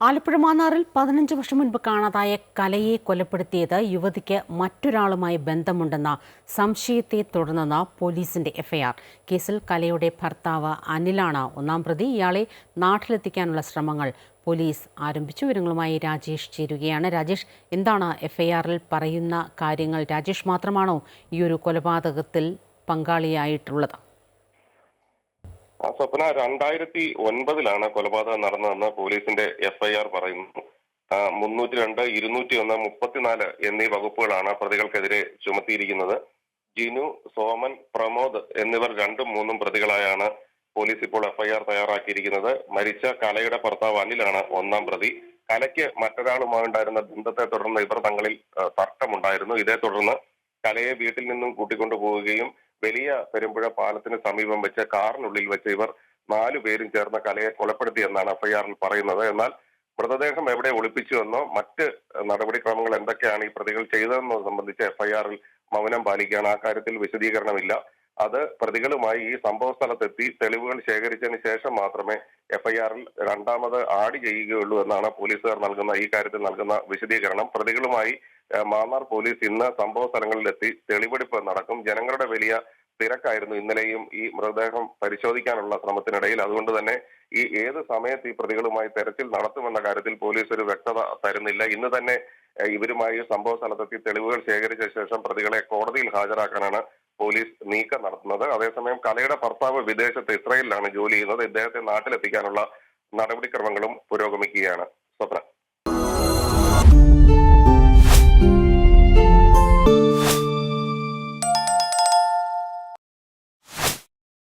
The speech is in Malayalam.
ആലപ്പുഴ മാന്നാറിൽ പതിനഞ്ച് വർഷം മുൻപ് കാണാതായ കലയെ കൊലപ്പെടുത്തിയത് യുവതിക്ക് മറ്റൊരാളുമായി ബന്ധമുണ്ടെന്ന സംശയത്തെ തുടർന്നെന്ന പോലീസിന്റെ എഫ്ഐആർ. കേസിൽ കലയുടെ ഭർത്താവ് അനിലാണ് ഒന്നാം പ്രതി. ഇയാളെ നാട്ടിലെത്തിക്കാനുള്ള ശ്രമങ്ങൾ പോലീസ് ആരംഭിച്ചു. വിവരങ്ങളുമായി രാജേഷ് ചേരുകയാണ്. രാജേഷ് എന്താണ് എഫ്ഐആറിൽ പറയുന്ന കാര്യങ്ങൾ? രാജേഷ് മാത്രമാണോ ഈ ഒരു കൊലപാതകത്തിൽ പങ്കാളിയായിട്ടുള്ളത്? സ്വപ്ന രണ്ടായിരത്തി ഒൻപതിലാണ് കൊലപാതകം നടന്നതെന്ന് പോലീസിന്റെ എഫ്ഐആർ പറയുന്നു. മുന്നൂറ്റി രണ്ട് ഇരുന്നൂറ്റി ഒന്ന് മുപ്പത്തിനാല് എന്നീ വകുപ്പുകളാണ് പ്രതികൾക്കെതിരെ ചുമത്തിയിരിക്കുന്നത്. ജിനു സോമൻ പ്രമോദ് എന്നിവർ രണ്ടും മൂന്നും പ്രതികളായാണ് പോലീസ് ഇപ്പോൾ എഫ്ഐആർ തയ്യാറാക്കിയിരിക്കുന്നത്. മരിച്ച കലയുടെ ഭർത്താവ് അനിലാണ് ഒന്നാം പ്രതി. കലയ്ക്ക് മറ്റൊരാളുമായുണ്ടായിരുന്ന ബന്ധത്തെ തുടർന്ന് ഇവർ തങ്ങളിൽ തർക്കമുണ്ടായിരുന്നു. ഇതേ തുടർന്ന് കലയെ വീട്ടിൽ നിന്നും കൂട്ടിക്കൊണ്ടു പോവുകയും വലിയ പെരുമ്പുഴ പാലത്തിന് സമീപം വെച്ച് കാറിനുള്ളിൽ വെച്ച് ഇവർ നാലു പേരും ചേർന്ന കലയെ കൊലപ്പെടുത്തിയെന്നാണ് എഫ്ഐആറിൽ പറയുന്നത്. എന്നാൽ മൃതദേഹം എവിടെ ഒളിപ്പിച്ചുവെന്നോ മറ്റ് നടപടിക്രമങ്ങൾ എന്തൊക്കെയാണ് ഈ പ്രതികൾ ചെയ്തതെന്നോ സംബന്ധിച്ച് എഫ്ഐആറിൽ മൗനം പാലിക്കുകയാണ് ആ കാര്യത്തിൽ വിശദീകരണമില്ല. അത് പ്രതികളുമായി ഈ സംഭവ സ്ഥലത്തെത്തി തെളിവുകൾ ശേഖരിച്ചതിന് ശേഷം മാത്രമേ എഫ്ഐആറിൽ രണ്ടാമത് ആഡ് ചെയ്യുകയുള്ളൂ എന്നാണ് പോലീസുകാർ നൽകുന്ന ഈ കാര്യത്തിൽ നൽകുന്ന വിശദീകരണം. പ്രതികളുമായി മാന്നാർ പോലീസ് ഇന്ന് സംഭവ സ്ഥലങ്ങളിലെത്തി തെളിവെടുപ്പ് നടക്കും. ജനങ്ങളുടെ വലിയ തിരക്കായിരുന്നു ഇന്നലെയും ഈ മൃതദേഹം പരിശോധിക്കാനുള്ള ശ്രമത്തിനിടയിൽ. അതുകൊണ്ട് തന്നെ ഈ ഏത് സമയത്ത് ഈ പ്രതികളുമായി തെരച്ചിൽ നടത്തുമെന്ന കാര്യത്തിൽ പോലീസ് ഒരു വ്യക്തത തരുന്നില്ല. ഇന്ന് തന്നെ ഇവരുമായി സംഭവ സ്ഥലത്തെത്തി തെളിവുകൾ ശേഖരിച്ച ശേഷം പ്രതികളെ കോടതിയിൽ ഹാജരാക്കാനാണ് പോലീസ് നീക്കം നടത്തുന്നത്. അതേസമയം കലയുടെ ഭർത്താവ് വിദേശത്ത് ഇസ്രയേലിലാണ് ജോലി ചെയ്യുന്നത്. ഇദ്ദേഹത്തെ നാട്ടിലെത്തിക്കാനുള്ള നടപടിക്രമങ്ങളും പുരോഗമിക്കുകയാണ് സ്വപ്ന.